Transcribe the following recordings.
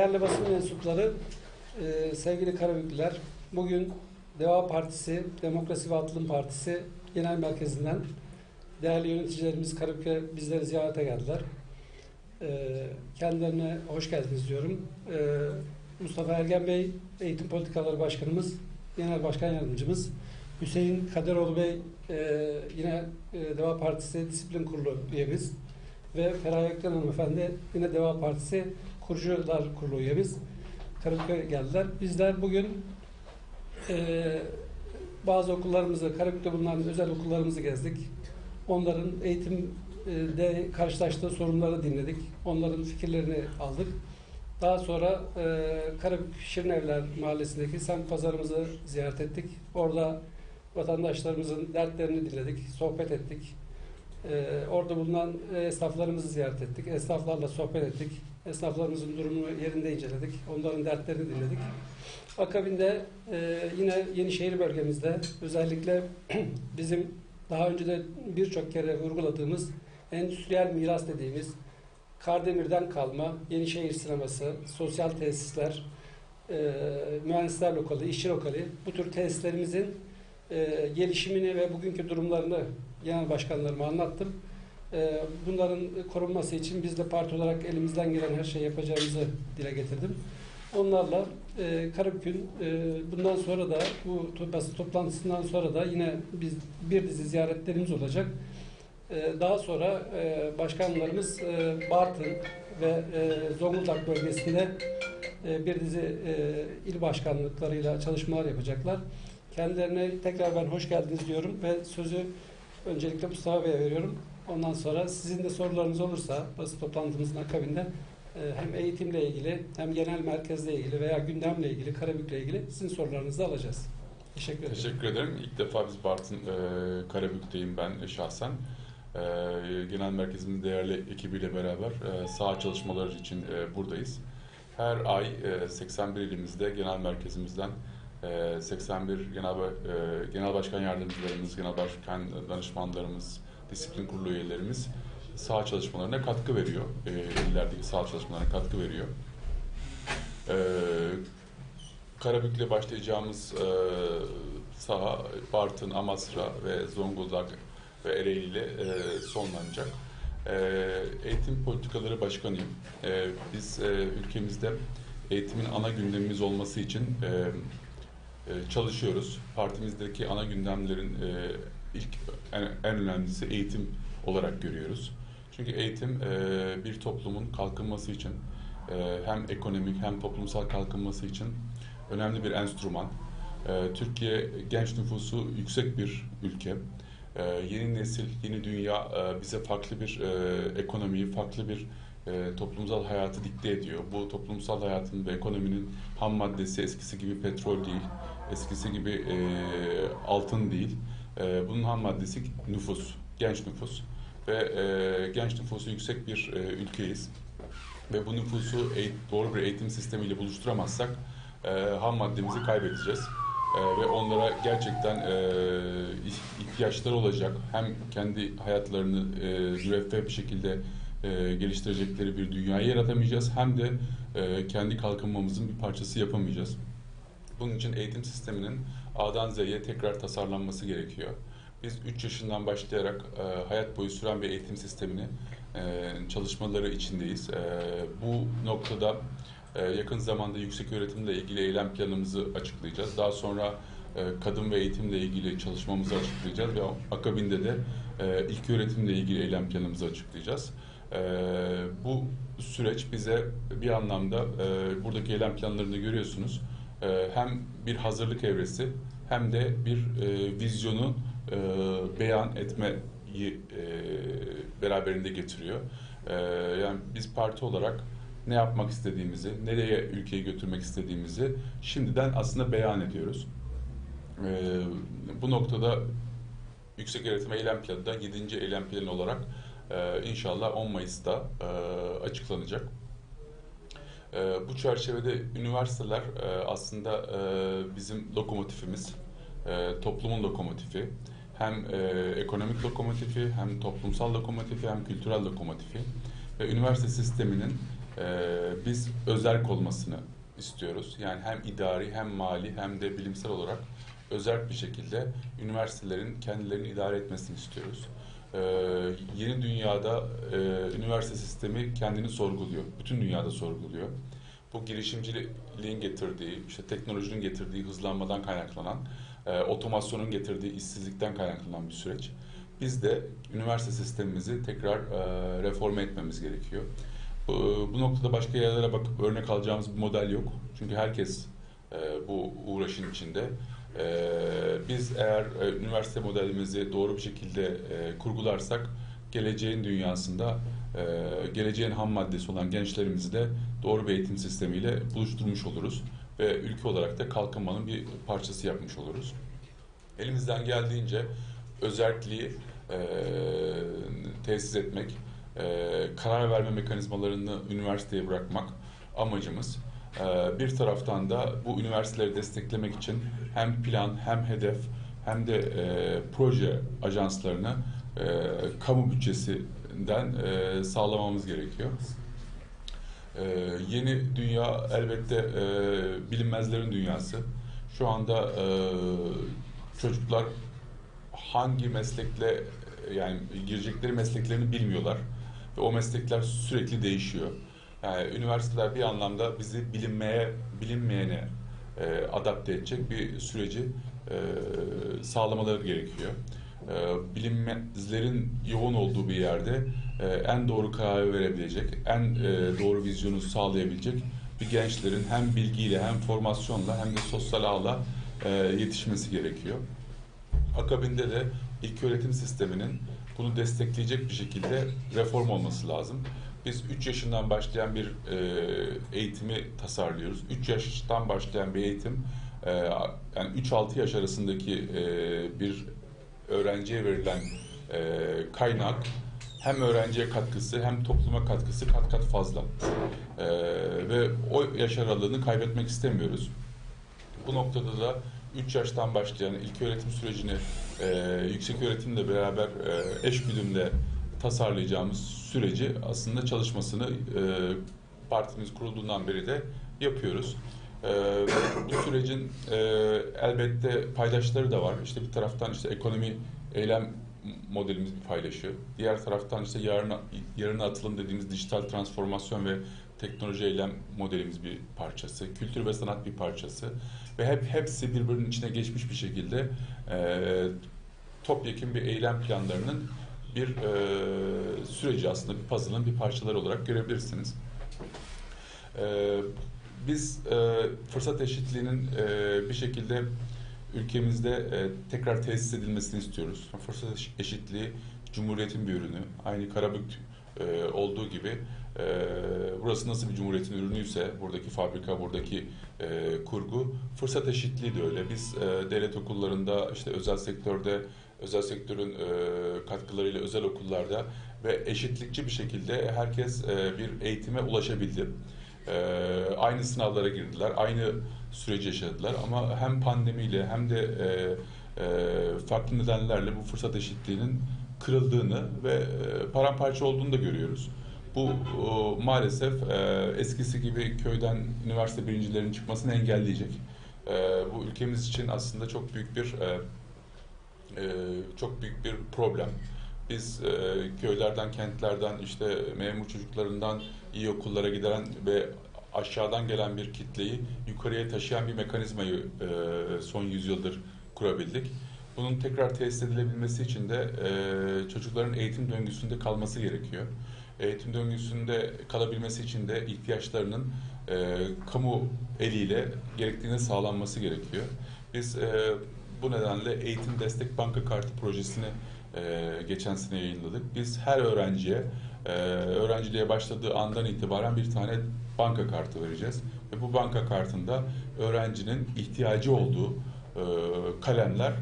Değerli basın mensupları, e, sevgili Karabüklüler, bugün Deva Partisi, Demokrasi ve Atılım Partisi Genel Merkezi'nden değerli yöneticilerimiz Karabük'e bizleri ziyarete geldiler. E, kendilerine hoş geldiniz diyorum. E, Mustafa Ergen Bey, Eğitim Politikaları Başkanımız, Genel Başkan Yardımcımız, Hüseyin Kaderoğlu Bey, e, yine e, Deva Partisi Disiplin Kurulu üyemiz ve Feraye Ökten Hanımefendi, yine Deva Partisi Kurucular Kurulu üyemiz Karabük'e geldiler. Bizler bugün e, bazı okullarımızı, Karabük'te bulunan özel okullarımızı gezdik. Onların eğitimde karşılaştığı sorunları dinledik. Onların fikirlerini aldık. Daha sonra e, Karabük Şirinevler Mahallesi'ndeki semt pazarımızı ziyaret ettik. Orada vatandaşlarımızın dertlerini dinledik, sohbet ettik. E, orada bulunan esnaflarımızı ziyaret ettik. Esnaflarla sohbet ettik. Esnaflarımızın durumunu yerinde inceledik. Onların dertlerini dinledik. Akabinde e, yine Yenişehir bölgemizde özellikle bizim daha önce de birçok kere vurguladığımız endüstriyel miras dediğimiz Kardemir'den kalma Yenişehir sineması, sosyal tesisler, e, mühendisler lokali, işçi lokali bu tür tesislerimizin e, gelişimini ve bugünkü durumlarını genel başkanlarıma anlattım. E, bunların korunması için biz de parti olarak elimizden gelen her şeyi yapacağımızı dile getirdim. Onlarla e, Karabük'ün e, bundan sonra da bu basın toplantısından sonra da yine biz bir dizi ziyaretlerimiz olacak. E, daha sonra e, başkanlarımız e, Bartın ve e, Zonguldak bölgesinde e, bir dizi e, il başkanlıklarıyla çalışmalar yapacaklar. Kendilerine tekrar ben hoş geldiniz diyorum ve sözü öncelikle Mustafa Bey'e veriyorum. Ondan sonra sizin de sorularınız olursa basın toplantımızın akabinde e, hem eğitimle ilgili hem genel merkezle ilgili veya gündemle ilgili, Karabük'le ilgili sizin sorularınızı alacağız. Teşekkür ederim. Teşekkür ederim. İlk defa biz Bartın e, Karabük'teyim ben şahsen. E, genel merkezimizin değerli ekibiyle beraber e, saha çalışmaları için e, buradayız. Her ay e, 81 ilimizde genel merkezimizden e, 81 genel, Ba- e, genel başkan yardımcılarımız, genel başkan danışmanlarımız, disiplin kurulu üyelerimiz saha çalışmalarına katkı veriyor. E, illerdeki saha çalışmalarına katkı veriyor. E, Karabük'le başlayacağımız e, saha Bartın, Amasra ve Zonguldak ve Ereğli ile e, sonlanacak. E, eğitim politikaları başkanıyım. E, biz e, ülkemizde eğitimin ana gündemimiz olması için e, e, çalışıyoruz. Partimizdeki ana gündemlerin e, ilk en, en önemlisi eğitim olarak görüyoruz. Çünkü eğitim e, bir toplumun kalkınması için e, hem ekonomik hem toplumsal kalkınması için önemli bir enstrüman. E, Türkiye genç nüfusu yüksek bir ülke. E, yeni nesil, yeni dünya e, bize farklı bir e, ekonomiyi, farklı bir e, toplumsal hayatı dikte ediyor. Bu toplumsal hayatın ve ekonominin ham maddesi eskisi gibi petrol değil, eskisi gibi e, altın değil. E, bunun ham maddesi nüfus, genç nüfus ve e, genç nüfusu yüksek bir e, ülkeyiz. Ve bu nüfusu doğru bir eğitim sistemiyle buluşturamazsak e, ham maddemizi kaybedeceğiz. E, ve onlara gerçekten e, ih- ihtiyaçları olacak hem kendi hayatlarını e, müreffeh bir şekilde e, geliştirecekleri bir dünyayı yaratamayacağız hem de e, kendi kalkınmamızın bir parçası yapamayacağız. Bunun için eğitim sisteminin A'dan Z'ye tekrar tasarlanması gerekiyor. Biz 3 yaşından başlayarak e, hayat boyu süren bir eğitim sistemini e, çalışmaları içindeyiz. E, bu noktada e, yakın zamanda yüksek öğretimle ilgili eylem planımızı açıklayacağız. Daha sonra e, kadın ve eğitimle ilgili çalışmamızı açıklayacağız ve akabinde de e, ilk öğretimle ilgili eylem planımızı açıklayacağız. E, bu süreç bize bir anlamda e, buradaki eylem planlarını görüyorsunuz. E, hem bir hazırlık evresi hem de bir e, vizyonu e, beyan etmeyi e, beraberinde getiriyor. E, yani biz parti olarak ne yapmak istediğimizi, nereye ülkeyi götürmek istediğimizi şimdiden aslında beyan ediyoruz. E, bu noktada Yüksek Öğretim Eylem Planı da 7. eylem planı olarak e, inşallah 10 Mayıs'ta e, açıklanacak. E, bu çerçevede üniversiteler e, aslında e, bizim lokomotifimiz, e, toplumun lokomotifi. Hem e, ekonomik lokomotifi, hem toplumsal lokomotifi, hem kültürel lokomotifi. Ve üniversite sisteminin Ee, biz özerk olmasını istiyoruz. Yani hem idari hem mali hem de bilimsel olarak özerk bir şekilde üniversitelerin kendilerini idare etmesini istiyoruz. Ee, yeni dünyada e, üniversite sistemi kendini sorguluyor. Bütün dünyada sorguluyor. Bu girişimciliğin getirdiği, işte teknolojinin getirdiği hızlanmadan kaynaklanan, e, otomasyonun getirdiği işsizlikten kaynaklanan bir süreç. Biz de üniversite sistemimizi tekrar e, reforme etmemiz gerekiyor. Bu, bu noktada başka yerlere bakıp örnek alacağımız bir model yok. Çünkü herkes e, bu uğraşın içinde. E, biz eğer e, üniversite modelimizi doğru bir şekilde e, kurgularsak geleceğin dünyasında e, geleceğin ham maddesi olan gençlerimizi de doğru bir eğitim sistemiyle buluşturmuş oluruz ve ülke olarak da kalkınmanın bir parçası yapmış oluruz. Elimizden geldiğince özelliği e, tesis etmek, karar verme mekanizmalarını üniversiteye bırakmak amacımız. E, bir taraftan da bu üniversiteleri desteklemek için hem plan hem hedef hem de e, proje ajanslarını e, kamu bütçesinden e, sağlamamız gerekiyor. Yeni dünya elbette bilinmezlerin dünyası. Şu anda çocuklar hangi meslekle yani girecekleri mesleklerini bilmiyorlar ve o meslekler sürekli değişiyor. Yani üniversiteler bir anlamda bizi bilinmeye, bilinmeyene e, adapte edecek bir süreci e, sağlamaları gerekiyor. E, bilinmezlerin yoğun olduğu bir yerde e, en doğru kararı verebilecek, en e, doğru vizyonu sağlayabilecek bir gençlerin hem bilgiyle hem formasyonla hem de sosyal ağla e, yetişmesi gerekiyor. Akabinde de ilk öğretim sisteminin bunu destekleyecek bir şekilde reform olması lazım. Biz 3 yaşından başlayan bir e, eğitimi tasarlıyoruz. 3 yaştan başlayan bir eğitim e, yani 3-6 yaş arasındaki e, bir öğrenciye verilen e, kaynak hem öğrenciye katkısı hem topluma katkısı kat kat fazla. E, ve o yaş aralığını kaybetmek istemiyoruz. Bu noktada da 3 yaştan başlayan ilk öğretim sürecini e, yüksek öğretimle beraber e, eş güdümle tasarlayacağımız süreci aslında çalışmasını e, partimiz kurulduğundan beri de yapıyoruz. E, bu sürecin e, elbette paydaşları da var. İşte bir taraftan işte ekonomi eylem modelimiz bir paylaşıyor. Diğer taraftan işte yarına, yarına atılım dediğimiz dijital transformasyon ve teknoloji eylem modelimiz bir parçası. Kültür ve sanat bir parçası. Ve hep hepsi birbirinin içine geçmiş bir şekilde e, topyekun bir eylem planlarının bir e, süreci aslında bir puzzle'ın bir parçaları olarak görebilirsiniz. E, biz e, fırsat eşitliğinin e, bir şekilde ülkemizde e, tekrar tesis edilmesini istiyoruz. Fırsat eşitliği Cumhuriyet'in bir ürünü. Aynı Karabük e, olduğu gibi e, burası nasıl bir cumhuriyetin ürünüyse buradaki fabrika, buradaki e, kurgu fırsat eşitliği de öyle. Biz e, devlet okullarında işte özel sektörde özel sektörün e, katkılarıyla özel okullarda ve eşitlikçi bir şekilde herkes e, bir eğitime ulaşabildi. E, aynı sınavlara girdiler, aynı süreci yaşadılar ama hem pandemiyle hem de e, e, farklı nedenlerle bu fırsat eşitliğinin kırıldığını ve e, paramparça olduğunu da görüyoruz. Bu o, maalesef e, eskisi gibi köyden üniversite birincilerinin çıkmasını engelleyecek. E, bu ülkemiz için aslında çok büyük bir e, e, çok büyük bir problem. Biz e, köylerden, kentlerden, işte memur çocuklarından iyi okullara giden ve aşağıdan gelen bir kitleyi yukarıya taşıyan bir mekanizmayı e, son yüzyıldır kurabildik. Bunun tekrar tesis edilebilmesi için de e, çocukların eğitim döngüsünde kalması gerekiyor. Eğitim döngüsünde kalabilmesi için de ihtiyaçlarının kamu eliyle gerektiğine sağlanması gerekiyor. Biz bu nedenle Eğitim Destek Banka Kartı projesini e, geçen sene yayınladık. Biz her öğrenciye e, öğrenciliğe başladığı andan itibaren bir tane banka kartı vereceğiz. Ve bu banka kartında öğrencinin ihtiyacı olduğu e, kalemler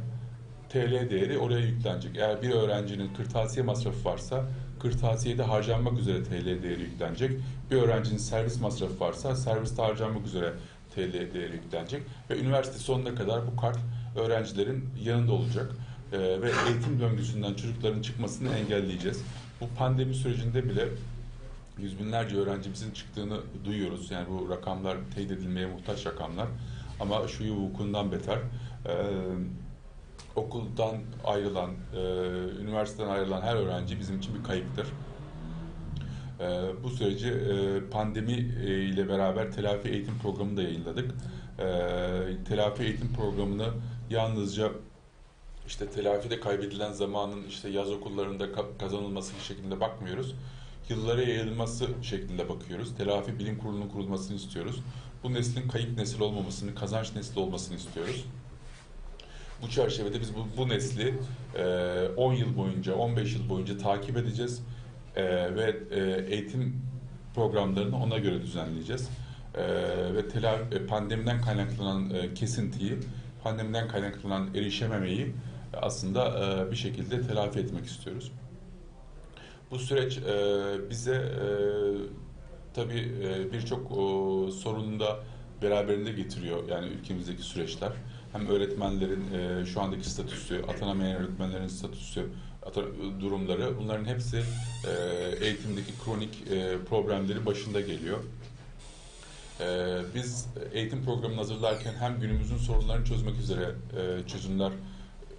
TL değeri oraya yüklenecek. Eğer bir öğrencinin kırtasiye masrafı varsa kırtasiyede harcanmak üzere TL değeri yüklenecek. Bir öğrencinin servis masrafı varsa serviste harcanmak üzere TL değeri yüklenecek. Ve üniversite sonuna kadar bu kart öğrencilerin yanında olacak. Ee, ve eğitim döngüsünden çocukların çıkmasını engelleyeceğiz. Bu pandemi sürecinde bile yüz binlerce öğrencimizin çıktığını duyuyoruz. Yani bu rakamlar teyit edilmeye muhtaç rakamlar. Ama şu vukuundan beter. Ee, okuldan ayrılan, e, üniversiteden ayrılan her öğrenci bizim için bir kayıptır. Ee, bu süreci e, pandemi e, ile beraber telafi eğitim programını da yayınladık. Ee, telafi eğitim programını yalnızca işte telafide kaybedilen zamanın işte yaz okullarında ka- kazanılması şeklinde bakmıyoruz. Yıllara yayılması şeklinde bakıyoruz. Telafi bilim kurulunun kurulmasını istiyoruz. Bu neslin kayıp nesil olmamasını, kazanç nesli olmasını istiyoruz. Bu çerçevede biz bu, bu nesli e, 10 yıl boyunca, 15 yıl boyunca takip edeceğiz e, ve e, eğitim programlarını ona göre düzenleyeceğiz. E, ve tela- e, pandemiden kaynaklanan e, kesintiyi, pandemiden kaynaklanan erişememeyi aslında e, bir şekilde telafi etmek istiyoruz. Bu süreç e, bize e, tabii e, birçok o, sorunu da beraberinde getiriyor yani ülkemizdeki süreçler. Hem öğretmenlerin e, şu andaki statüsü, atanamayan öğretmenlerin statüsü, durumları bunların hepsi e, eğitimdeki kronik e, problemleri başında geliyor. E, biz eğitim programını hazırlarken hem günümüzün sorunlarını çözmek üzere e, çözümler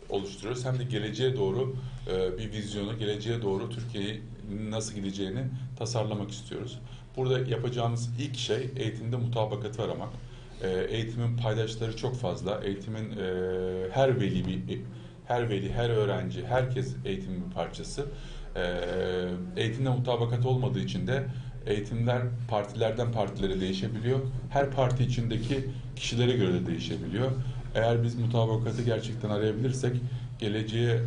oluşturuyoruz hem de geleceğe doğru e, bir vizyonu, geleceğe doğru Türkiye'nin nasıl gideceğini tasarlamak istiyoruz. Burada yapacağımız ilk şey eğitimde mutabakatı aramak. E, eğitimin paydaşları çok fazla. Eğitimin e, her veli bir her veli, her öğrenci, herkes eğitimin bir parçası. E, eğitimde mutabakat olmadığı için de eğitimler partilerden partilere değişebiliyor. Her parti içindeki kişilere göre de değişebiliyor. Eğer biz mutabakatı gerçekten arayabilirsek geleceğe e,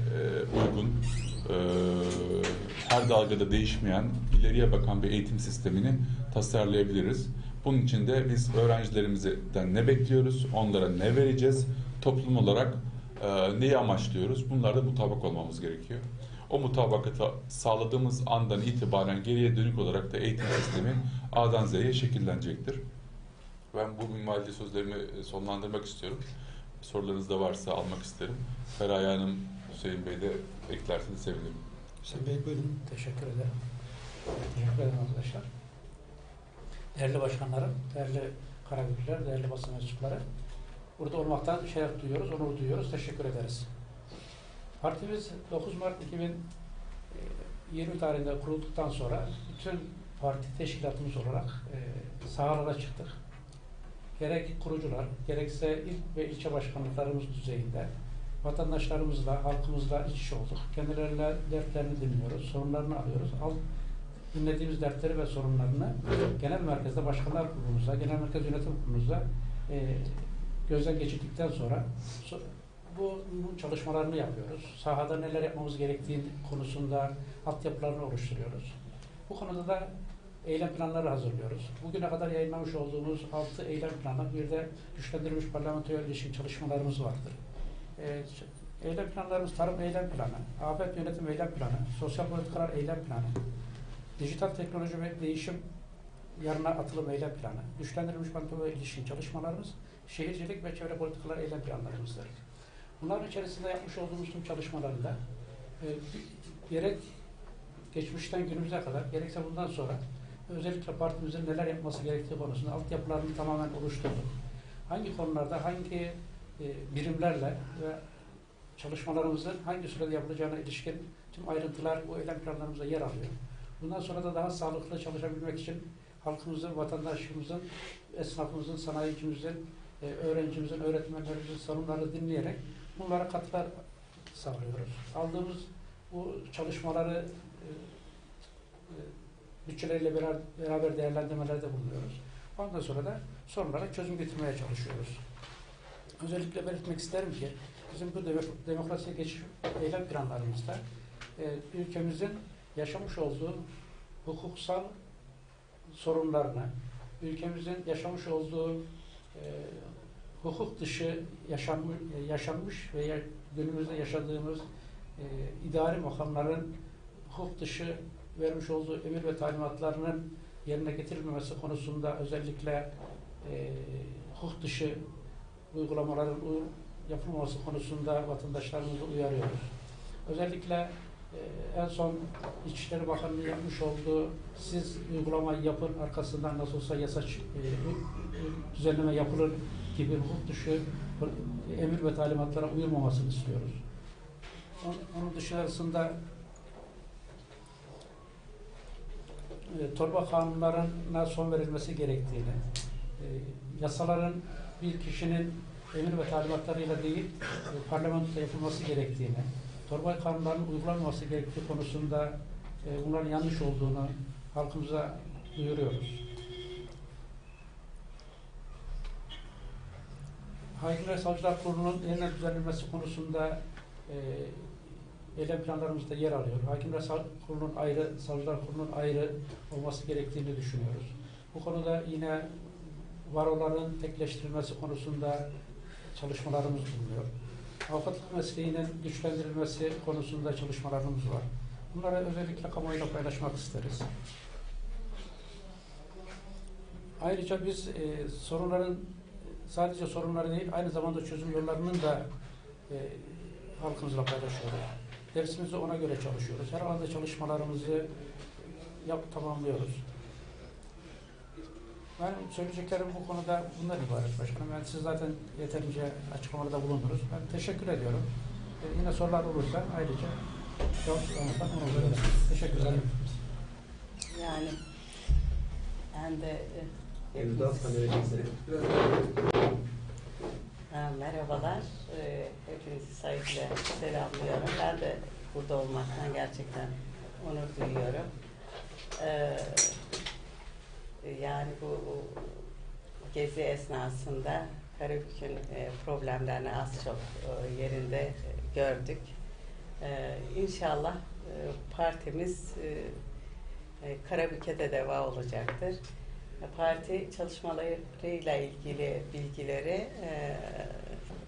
uygun, e, her dalgada değişmeyen, ileriye bakan bir eğitim sistemini tasarlayabiliriz. Bunun için de biz öğrencilerimizden ne bekliyoruz, onlara ne vereceğiz, toplum olarak e, neyi amaçlıyoruz, bunlarda mutabak olmamız gerekiyor. O mutabakatı sağladığımız andan itibaren geriye dönük olarak da eğitim sistemi A'dan Z'ye şekillenecektir. Ben bu minvalde sözlerimi sonlandırmak istiyorum. Sorularınız da varsa almak isterim. Feraye Hanım, Hüseyin Bey de eklerseniz sevinirim. Hüseyin Bey buyurun. Teşekkür ederim. Teşekkür ederim arkadaşlar. Değerli başkanlarım, değerli karagüller, değerli basın mensupları. Burada olmaktan şeref duyuyoruz, onur duyuyoruz. Teşekkür ederiz. Partimiz 9 Mart 2020 tarihinde kurulduktan sonra bütün parti teşkilatımız olarak e, sahalara çıktık. Gerek kurucular, gerekse il ve ilçe başkanlıklarımız düzeyinde vatandaşlarımızla, halkımızla iç içe olduk. Kendileriyle dertlerini dinliyoruz, sorunlarını alıyoruz. Al, dinlediğimiz dertleri ve sorunlarını genel merkezde başkanlar kurulumuzda, genel merkez yönetim kurulumuzda e, gözden geçirdikten sonra so, bu, bu çalışmalarını yapıyoruz. Sahada neler yapmamız gerektiği konusunda altyapılarını oluşturuyoruz. Bu konuda da eylem planları hazırlıyoruz. Bugüne kadar yayınlamış olduğumuz 6 eylem planı, bir de güçlendirilmiş parlamentoya ilişkin çalışmalarımız vardır. Ee, eylem planlarımız tarım eylem planı, afet yönetim eylem planı, sosyal politikalar eylem planı, dijital teknoloji ve değişim yarına atılım eylem planı, güçlendirilmiş parlamentoya ilişkin çalışmalarımız, şehircilik ve çevre politikalar eylem planlarımızdır. Bunların içerisinde yapmış olduğumuz tüm çalışmalarında e, gerek geçmişten günümüze kadar, gerekse bundan sonra özellikle partimizin neler yapması gerektiği konusunda altyapılarını tamamen oluşturduk. Hangi konularda, hangi e, birimlerle ve çalışmalarımızın hangi sürede yapılacağına ilişkin tüm ayrıntılar bu eylem planlarımızda yer alıyor. Bundan sonra da daha sağlıklı çalışabilmek için halkımızın, vatandaşımızın, esnafımızın, sanayicimizin, e, öğrencimizin, öğretmenlerimizin sorunlarını dinleyerek bunlara katkılar sağlıyoruz. Aldığımız bu çalışmaları e, e, bütçeleriyle beraber, beraber değerlendirmelerde bulunuyoruz. Ondan sonra da sorunlara çözüm getirmeye çalışıyoruz. Özellikle belirtmek isterim ki bizim bu demok- demokrasiye geçiş eylem planlarımızda e, ülkemizin yaşamış olduğu hukuksal sorunlarını, ülkemizin yaşamış olduğu e, hukuk dışı yaşanmış, yaşanmış ve günümüzde yaşadığımız e, idari makamların hukuk dışı vermiş olduğu emir ve talimatlarının yerine getirilmemesi konusunda özellikle e, hukuk dışı uygulamaların yapılmaması konusunda vatandaşlarımızı uyarıyoruz. Özellikle Ee, en son İçişleri Bakanlığı yapmış olduğu siz uygulamayı yapın arkasından nasıl olsa yasa e, düzenleme yapılır gibi hukuk dışı emir ve talimatlara uyulmamasını istiyoruz. Onun- dışarısında e, torba kanunlarına son verilmesi gerektiğini, e, yasaların bir kişinin emir ve talimatlarıyla değil, e, parlamentoda yapılması gerektiğini, torba kanunlarının uygulanmaması gerektiği konusunda e, bunların yanlış olduğunu halkımıza duyuruyoruz. Hakim ve Savcılar Kurulu'nun yeniden düzenlenmesi konusunda e, eylem planlarımızda yer alıyor. Hakim ve Sav- Kurulu'nun ayrı, Savcılar Kurulu'nun ayrı olması gerektiğini düşünüyoruz. Bu konuda yine varoların tekleştirilmesi konusunda çalışmalarımız bulunuyor. Avukatlık mesleğinin güçlendirilmesi konusunda çalışmalarımız var. Bunları özellikle kamuoyuyla paylaşmak isteriz. Ayrıca biz e, sorunların sadece sorunları değil, aynı zamanda çözüm yollarının da e, halkımızla paylaşıyoruz. Dersimizi ona göre çalışıyoruz. Her alanda çalışmalarımızı yap, tamamlıyoruz. Ben söyleyeceklerim bu konuda bundan ibaret başkanım. Ben siz zaten yeterince açıklamalarda bulundunuz. Ben teşekkür ediyorum. E, yine sorular olursa ayrıca cevaplamazsak ona göre. Teşekkür ederim. Yani ben de e, Evlat paneli Ha, merhabalar. E, hepinizi saygıyla selamlıyorum. Ben de burada olmaktan gerçekten onur duyuyorum. E, yani bu gezi esnasında Karabük'ün e, problemlerini az çok e, yerinde gördük. E, inşallah e, partimiz e, e, Karabük'e de deva olacaktır. Parti çalışmalarıyla ilgili bilgileri e,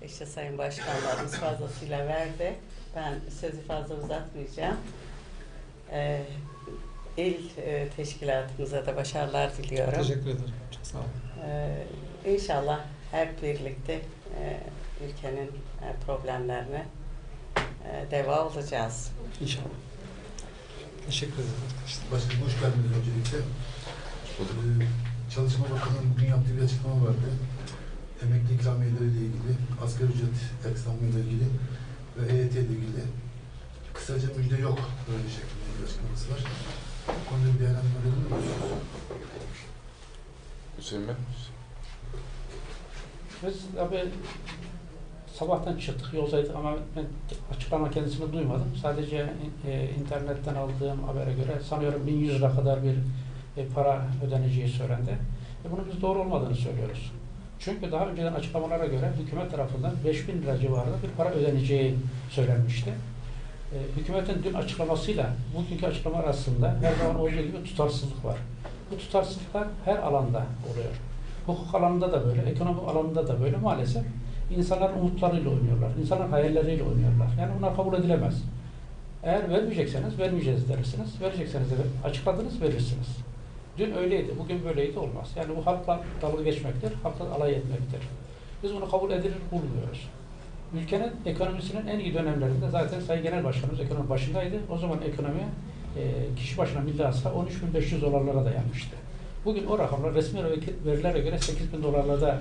işte Sayın Başkanlarımız fazlasıyla verdi. Ben sözü fazla uzatmayacağım. E, İl e, teşkilatımıza da başarılar diliyorum. Teşekkür ederim. Çok sağ olun. Ee, inşallah hep birlikte e, ülkenin e, problemlerine e, deva olacağız. İnşallah. Teşekkür ederim arkadaşlar. Başkanım hoş geldiniz öncelikle. Ee, Çalışma Bakanı'nın bugün yaptığı bir açıklama vardı. Emekli ikramiyeleri ile ilgili, asgari ücret eksamı ile ilgili ve EYT ile ilgili kısaca müjde yok böyle şeklinde bir açıklaması var. Bu konuda bir değerlendirme edebilir misiniz? Hüseyin Bey. Biz tabii sabahtan çıktık, yoldaydık ama ben açıklama kendisini duymadım. Sadece e, internetten aldığım habere göre sanıyorum 1100 lira kadar bir e, para ödeneceği söylendi. E, bunun biz doğru olmadığını söylüyoruz. Çünkü daha önceden açıklamalara göre hükümet tarafından 5000 lira civarında bir para ödeneceği söylenmişti. E, hükümetin dün açıklamasıyla bugünkü açıklama arasında her zaman olduğu gibi tutarsızlık var. Bu tutarsızlıklar her alanda oluyor. Hukuk alanında da böyle, ekonomi alanında da böyle maalesef insanların umutlarıyla oynuyorlar. insanların hayalleriyle oynuyorlar. Yani bunlar kabul edilemez. Eğer vermeyecekseniz vermeyeceğiz dersiniz. Verecekseniz de açıkladınız verirsiniz. Dün öyleydi, bugün böyleydi olmaz. Yani bu halkla dalga geçmektir, halkla alay etmektir. Biz bunu kabul edilir bulmuyoruz. Ülkenin ekonomisinin en iyi dönemlerinde zaten Sayın Genel Başkanımız ekonomi başındaydı. O zaman ekonomi e, kişi başına milli hasıla 13.500 dolarlara dayanmıştı. Bugün o rakamlar resmi verilere göre 8.000 dolarlarda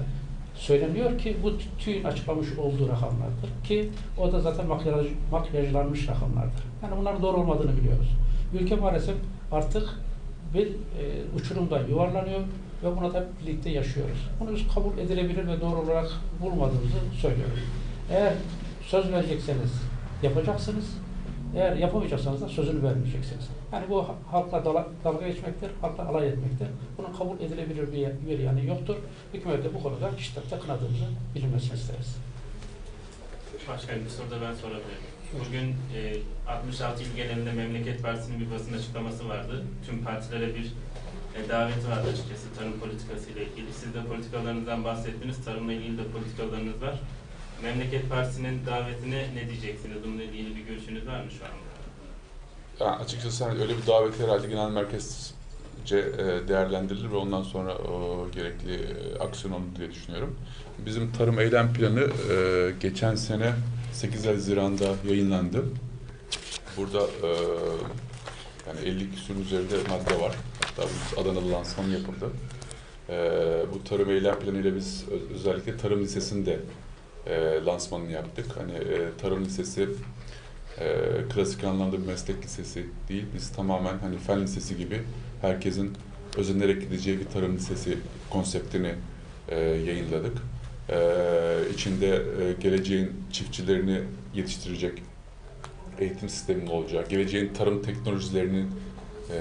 söyleniyor ki bu TÜİ'nin açıklamış olduğu rakamlardır. Ki o da zaten makyaj, makyajlanmış rakamlardır. Yani bunların doğru olmadığını biliyoruz. Ülke maalesef artık bir e, uçurumda yuvarlanıyor ve buna da birlikte yaşıyoruz. Bunu biz kabul edilebilir ve doğru olarak bulmadığımızı söylüyoruz. Eğer söz verecekseniz yapacaksınız. Eğer yapamayacaksanız da sözünü vermeyeceksiniz. Yani bu halkla dala, dalga geçmektir, halkla alay etmektir. Bunun kabul edilebilir bir, bir yanı yoktur. Hükümet de bu konuda şiddetle kınadığımızı bilinmesini isteriz. Başkanım bir soru da ben sorabilirim. Bugün e, 66 il genelinde Memleket Partisi'nin bir basın açıklaması vardı. Tüm partilere bir e, daveti vardı açıkçası tarım politikası ile ilgili. Siz de politikalarınızdan bahsettiniz. Tarımla ilgili de politikalarınız var. Memleket Partisi'nin davetine ne diyeceksiniz? Bununla ilgili bir görüşünüz var mı şu anda? Yani açıkçası hani öyle bir davet herhalde genel merkezce e, değerlendirilir ve ondan sonra o gerekli e, aksiyon alınır diye düşünüyorum. Bizim tarım eylem planı e, geçen sene 8 Haziran'da yayınlandı. burada e, yani 50 küsurun üzerinde madde var. Hatta bu Adana'da lansmanı yapıldı. E, bu tarım eylem planıyla biz özellikle tarım lisesinde e, lansmanını yaptık. Hani e, tarım lisesi e, klasik anlamda bir meslek lisesi değil. Biz tamamen hani fen lisesi gibi herkesin özenerek gideceği bir tarım lisesi konseptini e, yayınladık. E, içinde e, geleceğin çiftçilerini yetiştirecek eğitim sisteminin olacağı, geleceğin tarım teknolojilerinin e,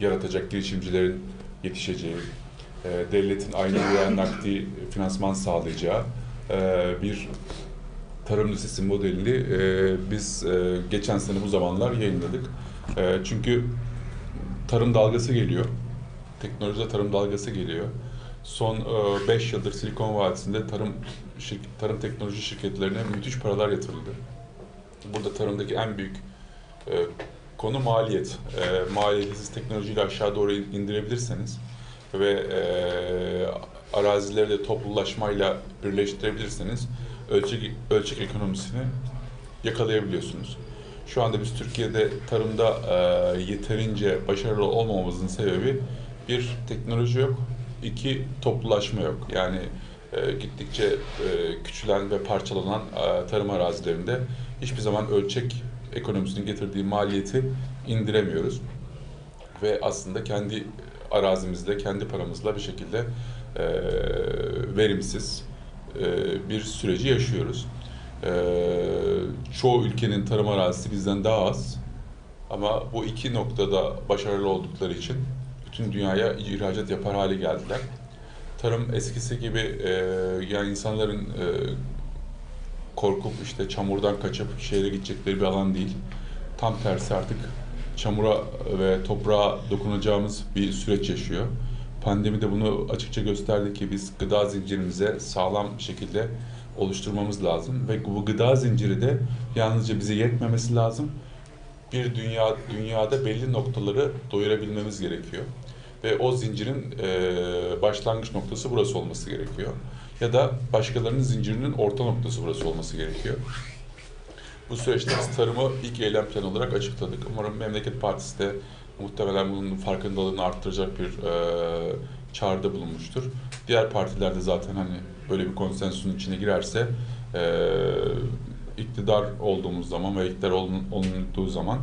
yaratacak girişimcilerin yetişeceği, e, devletin aynı veya nakdi finansman sağlayacağı e, bir tarım lisesi modelini e, biz e, geçen sene bu zamanlar yayınladık. E, çünkü tarım dalgası geliyor. Teknolojide tarım dalgası geliyor. Son 5 yıldır Silikon Vadisi'nde tarım tarım teknoloji şirketlerine müthiş paralar yatırıldı. Burada tarımdaki en büyük e, konu maliyet. E, maliyeti siz teknolojiyle aşağı doğru indirebilirseniz ve e, arazileri de toplulaşmayla birleştirebilirseniz ölçek, ölçek ekonomisini yakalayabiliyorsunuz. Şu anda biz Türkiye'de tarımda e, yeterince başarılı olmamamızın sebebi bir teknoloji yok, iki toplulaşma yok. Yani e, gittikçe e, küçülen ve parçalanan e, tarım arazilerinde hiçbir zaman ölçek ekonomisinin getirdiği maliyeti indiremiyoruz. Ve aslında kendi arazimizde, kendi paramızla bir şekilde e, verimsiz e, bir süreci yaşıyoruz. E, çoğu ülkenin tarım arazisi bizden daha az. Ama bu iki noktada başarılı oldukları için bütün dünyaya ihracat yapar hale geldiler. Tarım eskisi gibi e, yani insanların e, korkup işte çamurdan kaçıp şehre gidecekleri bir alan değil. Tam tersi artık çamura ve toprağa dokunacağımız bir süreç yaşıyor. Pandemi de bunu açıkça gösterdi ki biz gıda zincirimize sağlam şekilde oluşturmamız lazım ve bu gıda zinciri de yalnızca bize yetmemesi lazım. Bir dünya dünyada belli noktaları doyurabilmemiz gerekiyor ve o zincirin e, başlangıç noktası burası olması gerekiyor. Ya da başkalarının zincirinin orta noktası burası olması gerekiyor. Bu süreçte biz tarımı ilk eylem planı olarak açıkladık. Umarım Memleket Partisi de muhtemelen bunun farkındalığını arttıracak bir e, çağrıda bulunmuştur. Diğer partiler de zaten hani böyle bir konsensüsün içine girerse e, iktidar olduğumuz zaman ve iktidar olun- olunduğu zaman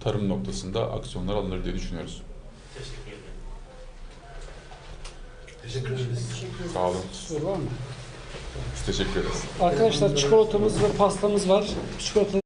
tarım noktasında aksiyonlar alınır diye düşünüyoruz. Teşekkür. Teşekkür ederiz. Sağ olun. Soru var mı? Biz teşekkür ederiz. Arkadaşlar çikolatamız ve pastamız var. Çikolata